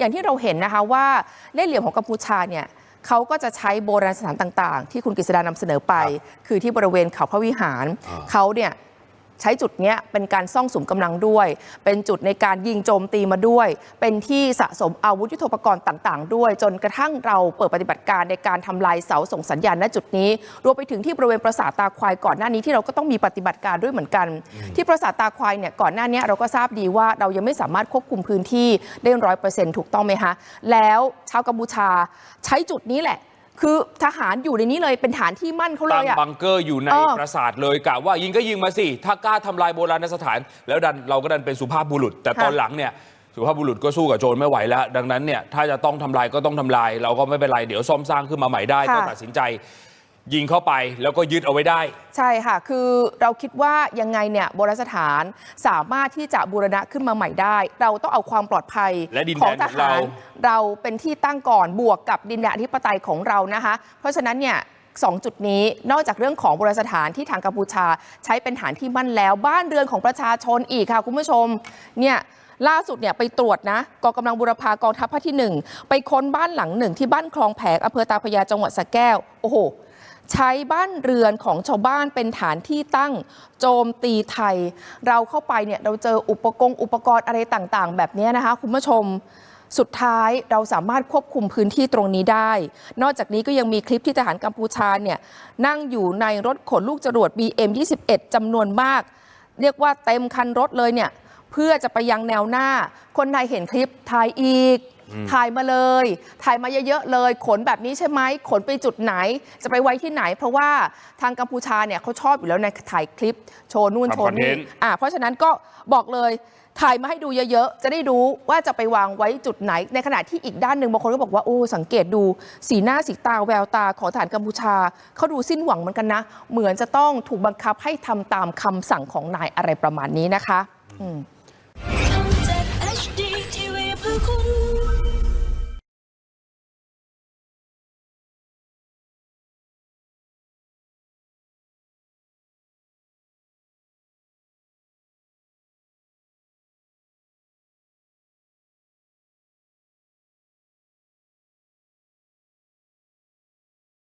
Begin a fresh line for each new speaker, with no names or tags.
อย่างที่เราเห็นนะคะว่าเล่ห์เหลี่ยมของกัมพูชาเนี่ยเขาก็จะใช้โบราณสถานต่าง ๆ ที่คุณกฤษดานำเสนอไป คือที่บริเวณเขาพระวิหาร
อ่า
เขาเนี่ย ใช้จุดนี้เป็นการซ่องสุมกำลังด้วย เป็นจุดในการยิงโจมตีมาด้วย เป็นที่สะสมอาวุธยุทโธปกรณ์ต่างๆ ด้วย จนกระทั่งเราเปิดปฏิบัติการในการทำลายเสาส่งสัญญาณณจุดนี้รวมไปถึงที่บริเวณปราสาทตาควายก่อนหน้านี้ที่เราก็ต้องมีปฏิบัติการด้วยเหมือนกัน ที่ปราสาทตาควายเนี่ยก่อนหน้านี้เราก็ทราบดีว่าเรายังไม่สามารถควบคุมพื้นที่ได้ร้อยเปอร์เซ็นต์ถูกต้องไหมคะแล้วชาวกัมพูชาใช้จุดนี้แหละ คือทหารอยู่ในนี้เลยเป็นฐานที่มั่นเขาเล
ตั้ง
ยอะ
บังเกอร์อยู่ใน
เออ
ปราสาทเลยกะว่ายิงก็ยิงมาสิ ถ้ากล้าทำลายโบราณสถาน แล้วดันเราก็ดันเป็นสุภาพบุรุษ แต่ตอน
ค่ะ
หลังเนี่ยสุภาพบุรุษก็สู้กับโจรไม่ไหวแล้ว ดังนั้นเนี่ยถ้าจะต้องทำลายก็ต้องทำลาย เราก็ไม่เป็นไร เดี๋ยวซ่อมสร้างขึ้นมาใหม่ได้
ค่ะ
ก็ตัดสินใจ ยิงเข้าไปแล้วก็ยึดเอาไว้ได้
ใช่ค่ะ คือเราคิดว่ายังไงเนี่ยโบราณสถานสามารถที่จะบูรณะขึ้นมาใหม่ได้ เราต้องเอาความปลอดภัย
และดิน
ข
แด
อง
น
ท
ของเรา
หารเราเป็นที่ตั้งก่อนบวกกับดินแดนอธิปไตยของเรานะคะ เพราะฉะนั้นเนี่ยสองจุดนี้นอกจากเรื่องของโบราณสถานที่ทางกัมพูชา ใช้เป็นฐานที่มั่นแล้วบ้านเรือนของประชาชนอีกค่ะ คุณผู้ชมเนี่ยล่าสุดเนี่ยไปตรวจนะกองกำลังบุรพากองทัพภาคที่หนึ่งไปค้นบ้านหลังหนึ่งที่บ้านคลองแผงอำเภอตาพระยาจังหวัดสระแก้วโอ้โห ใช้บ้านเรือนของชาวบ้านเป็นฐานที่ตั้งโจมตีไทย เราเข้าไปเนี่ยเราเจออุปกรณ์อุปกรณ์อะไรต่างๆ แบบนี้นะคะคุณผู้ชมสุดท้ายเราสามารถควบคุมพื้นที่ตรงนี้ได้ นอกจากนี้ก็ยังมีคลิปที่ทหารกัมพูชาเนี่ยนั่งอยู่ในรถขนลูกจรวด BM21 จำนวนมาก เรียกว่าเต็มคันรถเลยเนี่ยเพื่อจะไปยังแนวหน้า คนไทยเห็นคลิปถ่ายอีก ถ่ายมาเลย ถ่ายมาเยอะๆเลย ขนแบบนี้ใช่ไหมขนไปจุดไหน จะไปไว้ที่ไหน เพราะว่าทางกัมพูชาเนี่ยเขาชอบอยู่แล้วในถ่ายคลิปโชว์นู่น
ทำ
โชว์
คอนเท
นี่
นต์
อ่าเพราะฉะนั้นก็บอกเลยถ่ายมาให้ดูเยอะๆ จะได้รู้ว่าจะไปวางไว้จุดไหน ในขณะที่อีกด้านหนึ่งบางคนก็บอกว่าโอ้สังเกตดู สีหน้าสีตาแววตาของทหารกัมพูชาเขาดูสิ้นหวังเหมือนกันนะ เหมือนจะต้องถูกบังคับให้ทำตามคำสั่งของนายอะไรประมาณนี้นะคะ อืม